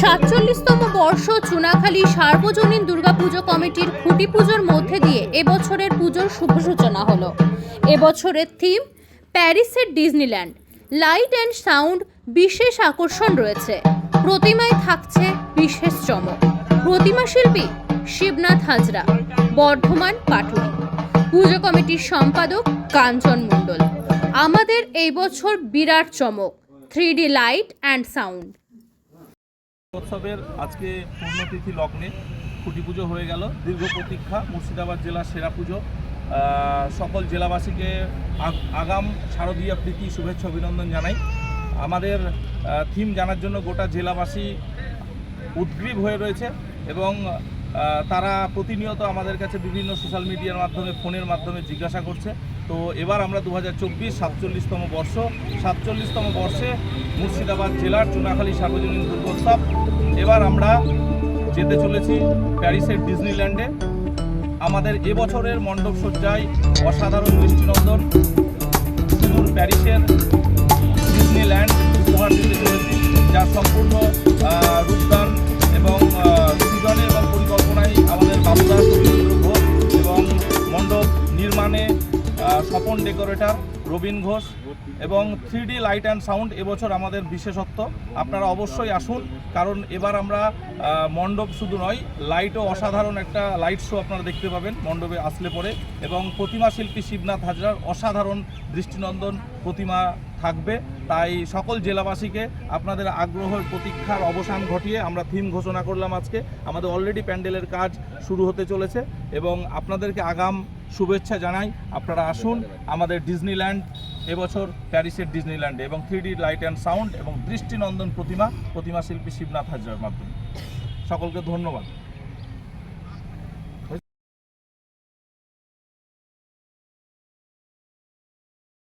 সাতচল্লিশতম বর্ষ চুনাখালী সার্বজনীন দুর্গাপুজো কমিটির খুঁটি পুজোর মধ্যে দিয়ে এবছরের পুজোর শুভ সূচনা হলো। এবছরের থিম, প্যারিসের ডিজনিল্যান্ড। লাইট অ্যান্ড সাউন্ড বিশেষ আকর্ষণ রয়েছে। প্রতিমায় থাকছে বিশেষ চমক। প্রতিমা শিল্পী শিবনাথ হাজরা, বর্ধমান পাটুরি পুজো কমিটির সম্পাদক কাঞ্চন মণ্ডল। আমাদের এই বছর বিরাট চমক three D light and sound. উৎসবের আজকে পূর্ণতিথি লগ্নে খুঁটি পুজো হয়ে গেল। দীর্ঘ প্রতীক্ষা, মুর্শিদাবাদ জেলার সেরা পুজো। সকল জেলাবাসীকে আগ- আগাম শারদীয় প্রীতি, শুভেচ্ছা, অভিনন্দন জানাই। আমাদের থিম জানার জন্য গোটা জেলাবাসী উদ্গ্রীব হয়ে রয়েছে এবং তারা প্রতিনিয়ত আমাদের কাছে বিভিন্ন সোশ্যাল মিডিয়ার মাধ্যমে ফোনের মাধ্যমে জিজ্ঞাসা করছে। তো এবার আমরা দু হাজার চব্বিশ সাতচল্লিশতম বর্ষ, সাতচল্লিশতম বর্ষে মুর্শিদাবাদ জেলার চুনাখালী সার্বজনীন দুর্গোৎসব। এবার আমরা যেতে চলেছি প্যারিসের ডিজনিল্যান্ডে। আমাদের এবছরের মণ্ডপ সজ্জায় অসাধারণ দৃষ্টিনন্দন প্যারিসের ডিজনিল্যান্ড উপহার দিতে চলেছি যার সম্পূর্ণ ডেকোরেটর রবীন ঘোষ এবং থ্রি লাইট অ্যান্ড সাউন্ড এবছর আমাদের বিশেষত্ব। আপনারা অবশ্যই আসুন, কারণ এবার আমরা মণ্ডপ শুধু নয় লাইটও অসাধারণ একটা লাইট শো আপনারা দেখতে পাবেন মণ্ডপে আসলে পরে। এবং প্রতিমা শিল্পী শিবনাথ হাজরার অসাধারণ দৃষ্টিনন্দন প্রতিমা থাকবে। তাই সকল জেলাবাসীকে আপনাদের আগ্রহের প্রতীক্ষার অবসান ঘটিয়ে আমরা থিম ঘোষণা করলাম আজকে। আমাদের অলরেডি প্যান্ডেলের কাজ শুরু হতে চলেছে এবং আপনাদেরকে আগাম শুভেচ্ছা জানাই। আপনারা আসুন, আমাদের ডিজনিল্যান্ড এবছর প্যারিসের ডিজনিল্যান্ডে এবং থ্রি লাইট অ্যান্ড সাউন্ড এবং দৃষ্টিনন্দন প্রতিমা প্রতিমা শিল্পী শিবনাথ হাজরার মাধ্যমে। সকলকে ধন্যবাদ।